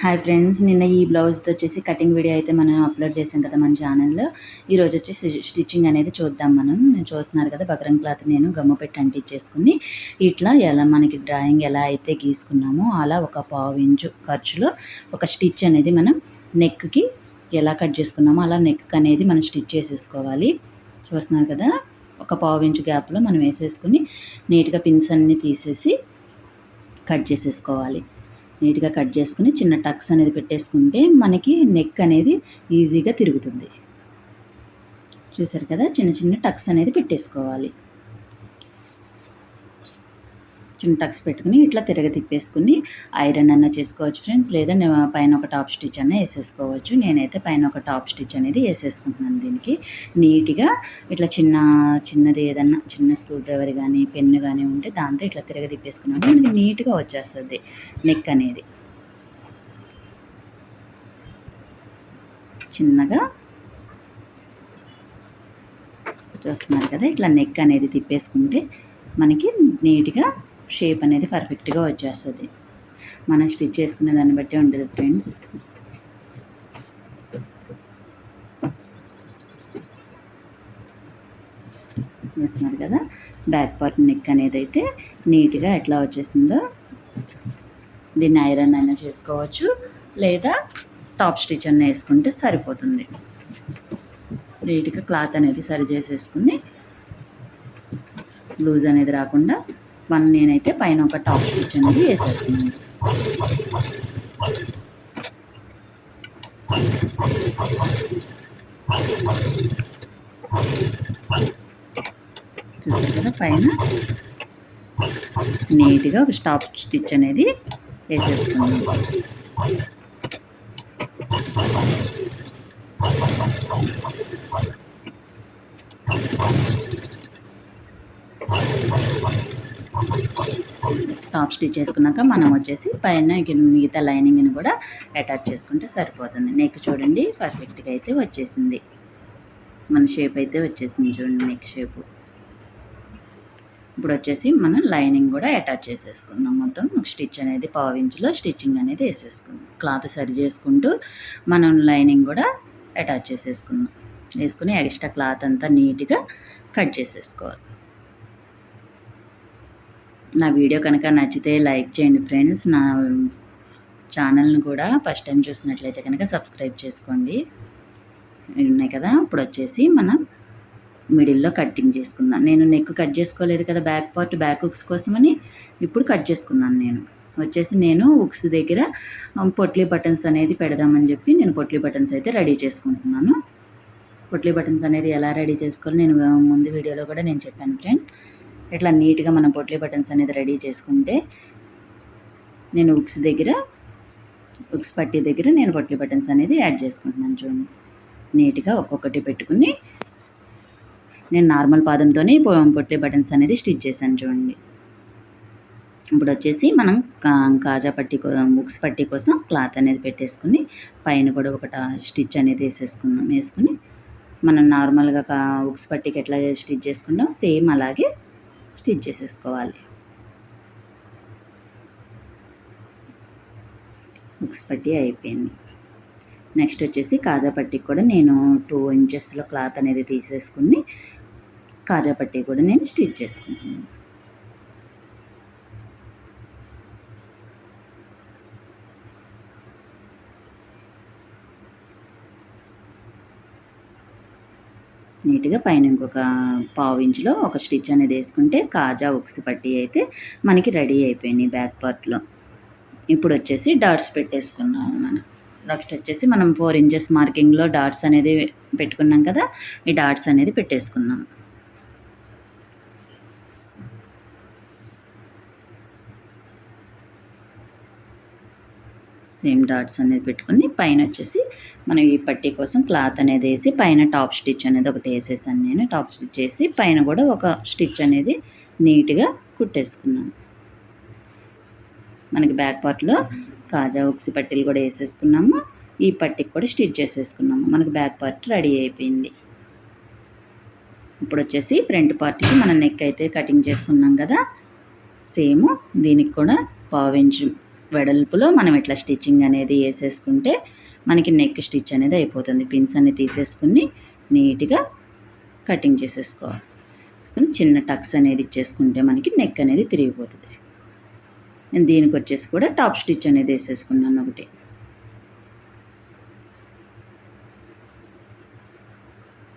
Hi friends నిన్న ఈ బ్లౌజ్తో వచ్చేసి కటింగ్ వీడియో అయితే మనం అప్లోడ్ చేసాం కదా మన ఛానల్లో ఈరోజు వచ్చేసి స్టిచ్చింగ్ అనేది చూద్దాం మనం. చూస్తున్నారు కదా బకరం క్లాత్ నేను గమ్మ పెట్టి అంటించేసుకుని. ఇట్లా ఎలా మనకి డ్రాయింగ్ ఎలా అయితే గీసుకున్నామో అలా ఒక పావు ఇంచు ఖర్చులో ఒక స్టిచ్ అనేది మనం నెక్కి ఎలా కట్ చేసుకున్నామో అలా నెక్ అనేది మనం స్టిచ్ చేసేసుకోవాలి. చూస్తున్నారు కదా? ఒక పావు ఇంచు గ్యాప్లో మనం వేసేసుకుని నీట్గా పిన్స్ అన్నీ తీసేసి కట్ చేసేసుకోవాలి. నీట్గా కట్ చేసుకుని చిన్న టక్స్ అనేది పెట్టేసుకుంటే మనకి నెక్ అనేది ఈజీగా తిరుగుతుంది. చూసారు కదా? చిన్న చిన్న టక్స్ అనేది పెట్టేసుకోవాలి. చిన్న టక్స్ పెట్టుకుని ఇట్లా తిరగ తిప్పేసుకుని ఐరన్ అన్న చేసుకోవచ్చు ఫ్రెండ్స్. లేదా పైన ఒక టాప్ స్టిచ్ అన్న వేసేసుకోవచ్చు. నేనైతే పైన ఒక టాప్ స్టిచ్ అనేది వేసేసుకుంటున్నాను దీనికి. నీట్గా ఇట్లా చిన్న చిన్నది ఏదన్నా చిన్న స్క్రూ డ్రైవర్ కానీ పెన్ను కానీ ఉంటే దాంతో ఇట్లా తిరగ తిప్పేసుకున్నాము మనకి నీట్గా వచ్చేస్తుంది నెక్ అనేది. చిన్నగా చూస్తున్నారు కదా ఇట్లా నెక్ అనేది తిప్పేసుకుంటే మనకి నీట్గా షేప్ అనేది పర్ఫెక్ట్గా వచ్చేస్తుంది. మనం స్టిచ్ చేసుకునే దాన్ని బట్టి ఉంటుంది ఫ్రెండ్స్ చూస్తున్నారు కదా? బ్యాక్ పార్ట్ నెక్ అనేది అయితే నీట్గా ఎట్లా వచ్చేసిందో దీన్ని ఐరన్ అయినా చేసుకోవచ్చు. లేదా టాప్ స్టిచ్ అన్న వేసుకుంటే సరిపోతుంది. నీట్గా క్లాత్ అనేది సరి చేసేసుకుని లూజ్ అనేది రాకుండా వన్ నేనైతే పైన ఒక టాప్ స్టిచ్ అనేది వేసేస్తున్నాను. చూసారు కదా పైన? నీట్గా ఒక స్టాప్ స్టిచ్ అనేది వేసేస్తున్నాను. టాప్ స్టిచ్ చేసుకున్నాక మనం వచ్చేసి పైన మిగతా లైనింగ్ని కూడా అటాచ్ చేసుకుంటే సరిపోతుంది. నెక్ చూడండి పర్ఫెక్ట్గా అయితే వచ్చేసింది. మన షేప్ అయితే వచ్చేసింది చూడండి నెక్ షేపు. ఇప్పుడు వచ్చేసి మనం లైనింగ్ కూడా అటాచ్ చేసేసుకుందాం మొత్తం. స్టిచ్ అనేది పావించులో స్టిచ్చింగ్ అనేది వేసేసుకుందాం. క్లాత్ సరి చేసుకుంటూ మనం లైనింగ్ కూడా అటాచ్ చేసేసుకుందాం. వేసుకుని ఎక్స్ట్రా క్లాత్ అంతా నీట్గా కట్ చేసేసుకోవాలి. నా వీడియో కనుక నచ్చితే లైక్ చేయండి ఫ్రెండ్స్. నా ఛానల్ని కూడా ఫస్ట్ టైం చూసినట్లయితే కనుక సబ్స్క్రైబ్ చేసుకోండి. ఉన్నాయి కదా? ఇప్పుడు వచ్చేసి మనం మిడిల్లో కట్టింగ్ చేసుకుందాం. నేను నెక్ కట్ చేసుకోలేదు కదా బ్యాక్ పార్ట్ బ్యాక్ ఉక్స్ కోసమని. ఇప్పుడు కట్ చేసుకున్నాను నేను. వచ్చేసి నేను ఉక్స్ దగ్గర పొట్లీ బటన్స్ అనేది పెడదామని చెప్పి నేను పొట్లీ బటన్స్ అయితే రెడీ చేసుకుంటున్నాను. పొట్లీ బటన్స్ అనేది ఎలా రెడీ చేసుకోవాలి నేను ముందు వీడియోలో కూడా నేను చెప్పాను ఫ్రెండ్. ఇట్లా నీట్గా మనం పొట్లీ బటన్స్ అనేది రెడీ చేసుకుంటే నేను ఉక్స్ దగ్గర ఉక్స్ పట్టీ దగ్గర నేను పొట్లీ బటన్స్ అనేది యాడ్ చేసుకుంటున్నాను చూడండి. నీట్గా ఒక్కొక్కటి పెట్టుకుని నేను నార్మల్ పాదంతోనే పొట్లీ బటన్స్ అనేది స్టిచ్ చేశాను చూడండి. ఇప్పుడు వచ్చేసి మనం కాజా పట్టి బుక్స్ పట్టి కోసం క్లాత్ అనేది పెట్టేసుకుని పైన కూడా ఒకట స్టిచ్ అనేది వేసేసుకుందాం వేసుకుని మనం నార్మల్గా ఉక్స్ పట్టికి ఎట్లా స్టిచ్ చేసుకుంటాం సేమ్ అలాగే స్టిచ్ చేసేసుకోవాలి. బుక్స్ పట్టి అయిపోయింది. నెక్స్ట్ వచ్చేసి కాజా పట్టికి కూడా నేను టూ ఇంచెస్లో క్లాత్ అనేది తీసేసుకుని కాజా పట్టీ కూడా నేను స్టిచ్ చేసుకుంటున్నాను. నీట్గా పైన ఇంకొక పావు ఇంచులో ఒక స్టిచ్ అనేది వేసుకుంటే కాజా ఉక్స్ పట్టి అయితే మనకి రెడీ అయిపోయినాయి బ్యాక్ పార్ట్లో. ఇప్పుడు వచ్చేసి డాట్స్ పెట్టేసుకున్నాము మనం. నెక్స్ట్ వచ్చేసి మనం ఫోర్ ఇంచెస్ మార్కింగ్లో డాట్స్ అనేది పెట్టుకున్నాం కదా ఈ డాట్స్ అనేది పెట్టేసుకుందాం. సేమ్ డాట్స్ అనేది పెట్టుకుని పైన వచ్చేసి మనం ఈ పట్టీ కోసం క్లాత్ అనేది వేసి పైన టాప్ స్టిచ్ అనేది ఒకటి వేసేసాను నేను. టాప్ స్టిచ్ వేసి పైన కూడా ఒక స్టిచ్ అనేది నీట్గా కుట్టేసుకున్నాను. మనకి బ్యాక్ పార్ట్లో కాజా ఉక్సి పట్టీలు కూడా వేసేసుకున్నాము. ఈ పట్టీకి కూడా స్టిచ్ చేసేసుకున్నాము. మనకి బ్యాక్ పార్ట్ రెడీ అయిపోయింది. ఇప్పుడు వచ్చేసి ఫ్రంట్ పార్ట్కి మనం నెక్ అయితే కటింగ్ చేసుకున్నాం కదా. సేమ్ దీనికి కూడా పావించు వెడల్పులో మనం ఇట్లా స్టిచ్చింగ్ అనేది వేసేసుకుంటే మనకి నెక్ స్టిచ్ అనేది అయిపోతుంది. పిన్స్ అన్ని తీసేసుకుని నీట్గా కటింగ్ చేసేసుకోవాలి. చిన్న టక్స్ అనేది ఇచ్చేసుకుంటే మనకి నెక్ అనేది తిరిగిపోతుంది. నేను దీనికి వచ్చేసి కూడా టాప్ స్టిచ్ అనేది వేసేసుకున్నాను ఒకటి.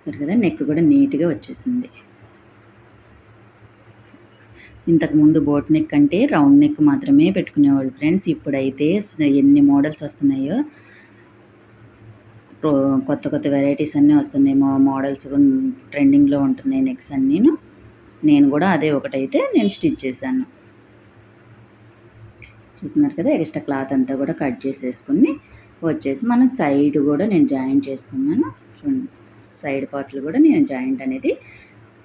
సరే కదా నెక్ కూడా నీట్గా వచ్చేసింది. ఇంతకుముందు బోట్ నెక్ అంటే రౌండ్ నెక్ మాత్రమే పెట్టుకునేవాళ్ళు ఫ్రెండ్స్. ఇప్పుడైతే ఎన్ని మోడల్స్ వస్తున్నాయో కొత్త కొత్త వెరైటీస్ అన్నీ వస్తున్నాయి. మా మోడల్స్ ట్రెండింగ్లో ఉంటున్నాయి నెక్స్ అన్నీ నేను కూడా అదే ఒకటైతే నేను స్టిచ్ చేశాను. చూస్తున్నారు కదా ఎక్స్ట్రా క్లాత్ అంతా కూడా కట్ చేసేసుకుని వచ్చేసి మనం సైడ్ కూడా నేను జాయింట్ చేసుకున్నాను. చూడండి సైడ్ పార్ట్లు కూడా నేను జాయింట్ అనేది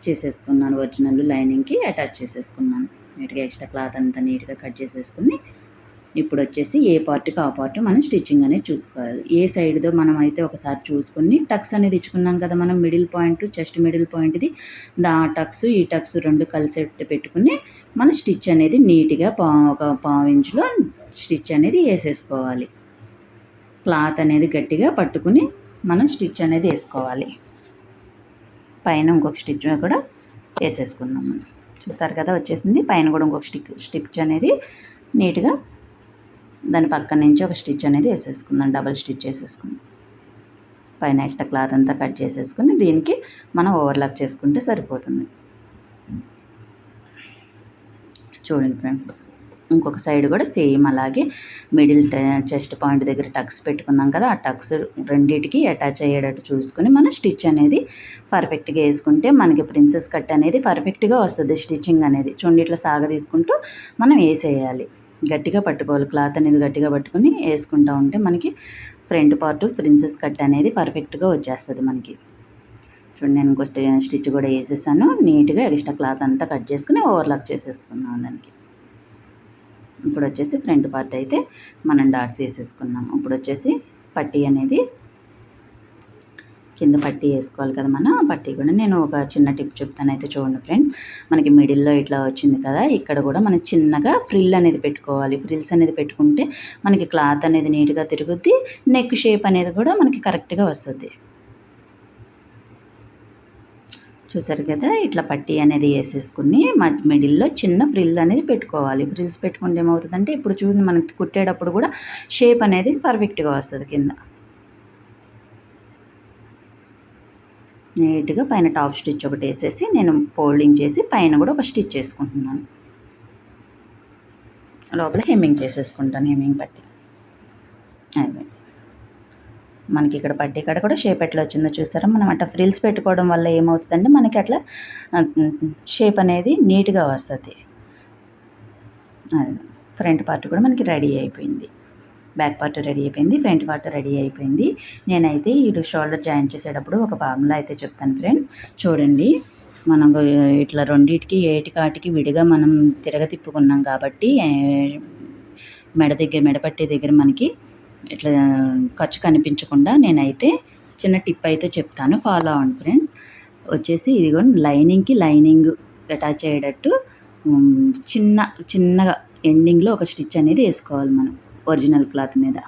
చేసేసుకున్నాను. ఒరిజినల్ లైనింగ్కి అటాచ్ చేసేసుకున్నాను. నీట్గా ఎక్స్ట్రా క్లాత్ అంతా నీట్గా కట్ చేసేసుకుని ఇప్పుడు వచ్చేసి ఏ పార్ట్కి ఆ పార్ట్ మనం స్టిచ్చింగ్ అనేది చూసుకోవాలి. ఏ సైడ్దో మనం అయితే ఒకసారి చూసుకుని టక్స్ అనేది ఇచ్చుకున్నాం కదా మనం మిడిల్ పాయింట్ చెస్ట్ మిడిల్ పాయింట్ది. దా టక్స్ ఈ టక్స్ రెండు కలిసి పెట్టుకుని మన స్టిచ్ అనేది నీట్గా పా ఒక పావు ఇంచులో స్టిచ్ అనేది వేసేసుకోవాలి. క్లాత్ అనేది గట్టిగా పట్టుకుని మనం స్టిచ్ అనేది వేసుకోవాలి. పైన ఇంకొక స్టిచ్ కూడా వేసేసుకుందాం మనం చూస్తారు కదా వచ్చేసింది. పైన కూడా ఇంకొక స్టిక్ స్టిచ్ అనేది నీట్గా దాని పక్కన నుంచి ఒక స్టిచ్ అనేది వేసేసుకుందాం. డబల్ స్టిచ్ వేసేసుకుందాం. పైన ఎక్స్ట్రా క్లాత్ అంతా కట్ చేసేసుకుని దీనికి మనం ఓవర్లాక్ చేసుకుంటే సరిపోతుంది. చూడండి ఫ్రెండ్ ఇంకొక సైడ్ కూడా సేమ్ అలాగే మిడిల్ చెస్ట్ పాయింట్ దగ్గర టక్స్ పెట్టుకున్నాం కదా ఆ టక్స్ రెండింటికి అటాచ్ అయ్యేటట్టు చూసుకుని మనం స్టిచ్ అనేది పర్ఫెక్ట్గా వేసుకుంటే మనకి ప్రిన్సెస్ కట్ అనేది పర్ఫెక్ట్గా వస్తుంది స్టిచ్చింగ్ అనేది. చూడండి సాగ తీసుకుంటూ మనం వేసేయాలి. గట్టిగా పట్టుకోవాలి. క్లాత్ అనేది గట్టిగా పట్టుకుని వేసుకుంటూ ఉంటే మనకి ఫ్రంట్ పార్ట్ ప్రిన్సెస్ కట్ అనేది పర్ఫెక్ట్గా వచ్చేస్తుంది మనకి. చూడండి నేను ఇంకో స్టిచ్ కూడా వేసేసాను. నీట్గా ఎక్స్ట్రా క్లాత్ అంతా కట్ చేసుకుని ఓవర్లాక్ చేసేసుకున్నాను దానికి. ఇప్పుడు వచ్చేసి ఫ్రంట్ పార్ట్ అయితే మనం డాట్స్ వేసేసుకున్నాం ఇప్పుడు వచ్చేసి పట్టీ అనేది కింద పట్టీ వేసుకోవాలి కదా మన. పట్టీ కూడా నేను ఒక చిన్న టిప్ చెప్తాను అయితే చూడండి ఫ్రెండ్స్. మనకి మిడిల్లో ఇట్లా వచ్చింది కదా ఇక్కడ కూడా మనం చిన్నగా ఫ్రిల్ అనేది పెట్టుకోవాలి. ఫ్రిల్స్ అనేది పెట్టుకుంటే మనకి క్లాత్ అనేది నీట్గా తిరుగుద్ది నెక్ షేప్ అనేది కూడా మనకి కరెక్ట్గా వస్తుంది. చూసారు కదా ఇట్లా పట్టీ అనేది వేసేసుకుని మిడిల్లో చిన్న ఫ్రిల్ అనేది పెట్టుకోవాలి. ఫ్రిల్స్ పెట్టుకుంటే ఏమవుతుందంటే ఇప్పుడు చూడండి మనకి కుట్టేటప్పుడు కూడా షేప్ అనేది పర్ఫెక్ట్గా వస్తుంది కింద. నీట్గా పైన టాప్ స్టిచ్ ఒకటి వేసేసి నేను ఫోల్డింగ్ చేసి పైన కూడా ఒక స్టిచ్ చేసుకుంటున్నాను లోపల హెమ్మింగ్ చేసేసుకుంటాను హెమ్మింగ్ పట్టి. అదే. మనకి ఇక్కడ పట్టి కాడ కూడా షేప్ ఎట్లా వచ్చిందో చూసారా? మనం అట్లా ఫ్రిల్స్ పెట్టుకోవడం వల్ల ఏమవుతుందంటే మనకి అట్లా షేప్ అనేది నీట్గా వస్తుంది. అది ఫ్రంట్ పార్ట్ కూడా మనకి రెడీ అయిపోయింది. బ్యాక్ పార్ట్ రెడీ అయిపోయింది ఫ్రంట్ పార్ట్ రెడీ అయిపోయింది. నేనైతే ఇటు షోల్డర్ జాయిన్ చేసేటప్పుడు ఒక ఫార్ములా అయితే చెప్తాను ఫ్రెండ్స్. చూడండి మనం ఇట్లా రెండింటికి ఏటి కాటికి విడిగా మనం తిరగ తిప్పుకున్నాం కాబట్టి మెడ దగ్గర మెడపట్టే దగ్గర మనకి ఇట్లా ఖర్చు కనిపించకుండా నేనైతే చిన్న టిప్ అయితే చెప్తాను. ఫాలో అవ్వండి ఫ్రెండ్స్ వచ్చేసి ఇదిగో లైనింగ్కి లైనింగ్ అటాచ్ అయ్యేటట్టు చిన్న చిన్నగా ఎండింగ్లో ఒక స్టిచ్ అనేది వేసుకోవాలి మనం ఒరిజినల్ క్లాత్ మీద.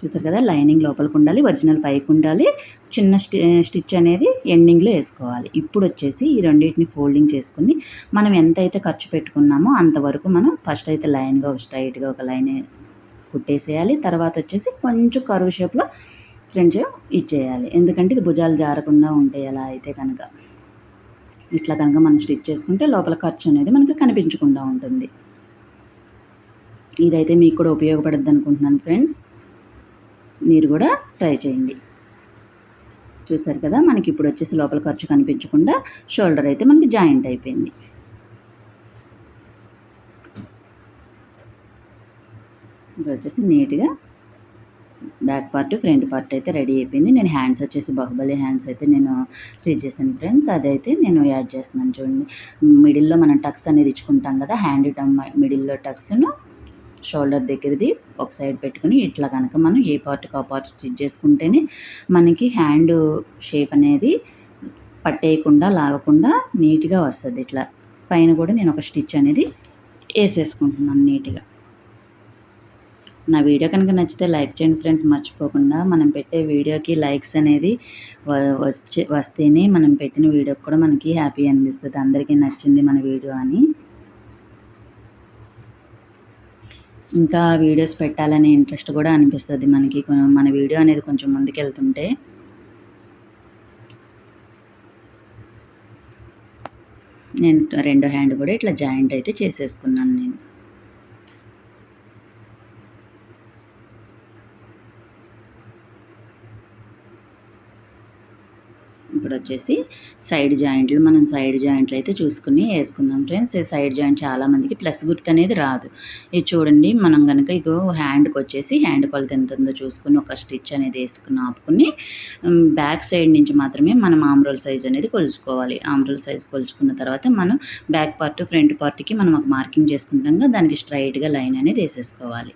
చూసారు కదా లైనింగ్ లోపలికి ఉండాలి ఒరిజినల్ పైకి ఉండాలి చిన్న స్టి స్టిచ్ అనేది ఎండింగ్లో వేసుకోవాలి. ఇప్పుడు వచ్చేసి ఈ రెండింటిని ఫోల్డింగ్ చేసుకుని మనం ఎంతైతే ఖర్చు పెట్టుకున్నామో అంతవరకు మనం ఫస్ట్ అయితే లైన్గా ఒక స్ట్రైట్గా ఒక లైన్ కుట్టేసేయాలి. తర్వాత వచ్చేసి కొంచెం కరువు షేప్లో ఫ్రంట్ ఇచ్చేయాలి. ఎందుకంటే ఇది భుజాలు జారకుండా ఉంటాయి అలా అయితే కనుక. ఇట్లా కనుక మనం స్టిచ్ చేసుకుంటే లోపల ఖర్చు అనేది మనకి కనిపించకుండా ఉంటుంది. ఇదైతే మీకు కూడా ఉపయోగపడుద్ది అనుకుంటున్నాను ఫ్రెండ్స్. మీరు కూడా ట్రై చేయండి. చూసారు కదా మనకి ఇప్పుడు వచ్చేసి లోపల ఖర్చు కనిపించకుండా షోల్డర్ అయితే మనకి జాయింట్ అయిపోయింది. ఇది వచ్చేసి నీట్గా బ్యాక్ పార్ట్ ఫ్రంట్ పార్ట్ అయితే రెడీ అయిపోయింది. నేను హ్యాండ్స్ వచ్చేసి బాహుబలి హ్యాండ్స్ అయితే నేను స్టిచ్ చేశాను ఫ్రెండ్స్. అదైతే నేను యాడ్ చేస్తున్నాను చూడండి. మిడిల్లో మనం టక్స్ అనేది ఇచ్చుకుంటాం కదా హ్యాండ్ టమ్ మిడిల్లో టక్స్ను షోల్డర్ దగ్గరది ఒక సైడ్ పెట్టుకుని ఇట్లా కనుక మనం ఏ పార్ట్కి ఆ పార్ట్ స్టిచ్ చేసుకుంటేనే మనకి హ్యాండ్ షేప్ అనేది పట్టేయకుండా లాగకుండా నీట్గా వస్తుంది. ఇట్లా పైన కూడా నేను ఒక స్టిచ్ అనేది వేసేసుకుంటున్నాను నీట్గా. నా వీడియో కనుక నచ్చితే లైక్ చేయండి ఫ్రెండ్స్ మర్చిపోకుండా మనం పెట్టే వీడియోకి లైక్స్ అనేది వచ్చే వస్తేనే మనం పెట్టిన వీడియోకి కూడా మనకి హ్యాపీ అనిపిస్తుంది. అందరికీ నచ్చింది మన వీడియో అని. ఇంకా వీడియోస్ పెట్టాలనే ఇంట్రెస్ట్ కూడా అనిపిస్తుంది మనకి. మన వీడియో అనేది కొంచెం ముందుకెళ్తుంటే. నేను రెండో హ్యాండ్ కూడా ఇట్లా జాయింట్ అయితే చేసేసుకున్నాను నేను ఇప్పుడు వచ్చేసి సైడ్ జాయింట్లు. మనం సైడ్ జాయింట్లు అయితే చూసుకుని వేసుకుందాం ఫ్రెండ్స్. సైడ్ జాయింట్ చాలామందికి ప్లస్ గుర్తు అనేది రాదు. ఇది చూడండి మనం కనుక ఇగో హ్యాండ్కి వచ్చేసి హ్యాండ్ కొలత ఎంత ఉందో చూసుకుని ఒక స్టిచ్ అనేది వేసుకుని ఆపుకుని బ్యాక్ సైడ్ నుంచి మాత్రమే మనం ఆమ్రోల్ సైజ్ అనేది కొలుచుకోవాలి. ఆమ్రోల్ సైజ్ కొలుచుకున్న తర్వాత మనం బ్యాక్ పార్ట్ ఫ్రంట్ పార్ట్కి మనం ఒక మార్కింగ్ చేసుకుంటాం దానికి స్ట్రైట్గా లైన్ అనేది వేసేసుకోవాలి.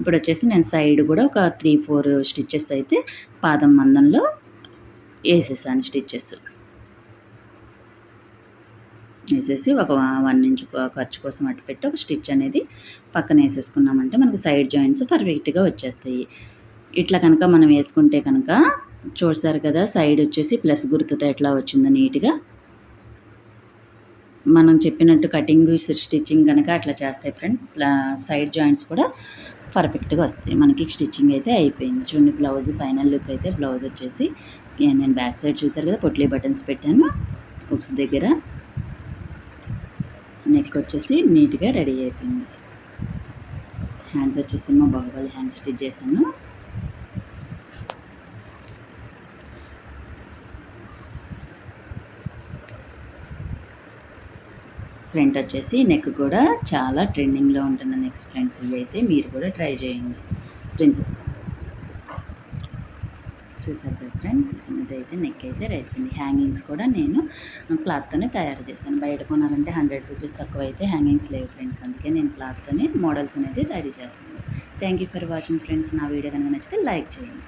ఇప్పుడు వచ్చేసి నేను సైడ్ కూడా ఒక త్రీ ఫోర్ స్టిచ్చెస్ అయితే పాదం మందంలో వేసేసాను స్టిచ్చెస్. వేసేసి ఒక వన్ ఇంచ్ ఖర్చు కోసం అటు పెట్టి ఒక స్టిచ్ అనేది పక్కన వేసేసుకున్నామంటే మనకి సైడ్ జాయింట్స్ పర్ఫెక్ట్గా వచ్చేస్తాయి. ఇట్లా కనుక మనం వేసుకుంటే కనుక చూసారు కదా సైడ్ వచ్చేసి ప్లస్ గుర్తుతో ఎట్లా వచ్చిందో నీట్గా. మనం చెప్పినట్టు కటింగ్ స్టిచ్చింగ్ కనుక అట్లా చేస్తాయి ఫ్రెండ్. సైడ్ జాయింట్స్ కూడా పర్ఫెక్ట్గా వస్తాయి. మనకి స్టిచ్చింగ్ అయితే అయిపోయింది. చూడండి బ్లౌజ్ ఫైనల్ లుక్ అయితే బ్లౌజ్ వచ్చేసి నేను బ్యాక్ సైడ్ చూసారు కదా పొట్లీ బటన్స్ పెట్టాను. బుక్స్ దగ్గర నెక్ వచ్చేసి నీట్గా రెడీ అయిపోయింది. హ్యాండ్స్ వచ్చేసి మా బాహుబలి హ్యాండ్స్ స్టిచ్ చేశాను. ఫ్రంట్ వచ్చేసి నెక్ కూడా చాలా ట్రెండింగ్లో ఉంటున్న నెక్స్ట్ ఫ్రెండ్స్ ఇవి అయితే. మీరు కూడా ట్రై చేయండి. ప్రిన్సెస్ చూసారు కదా ఫ్రెండ్స్ ఇదైతే నెక్ అయితే రెడీ హ్యాంగింగ్స్ కూడా నేను క్లాత్తోనే తయారు చేశాను. బయట కొనాలంటే హండ్రెడ్ రూపీస్ తక్కువ అయితే హ్యాంగింగ్స్ లేవు ఫ్రెండ్స్ అందుకే నేను క్లాత్తోనే మోడల్స్ అనేది రెడీ చేస్తాను thank you for watching friends నా వీడియో కనుక నచ్చితే లైక్ చేయండి.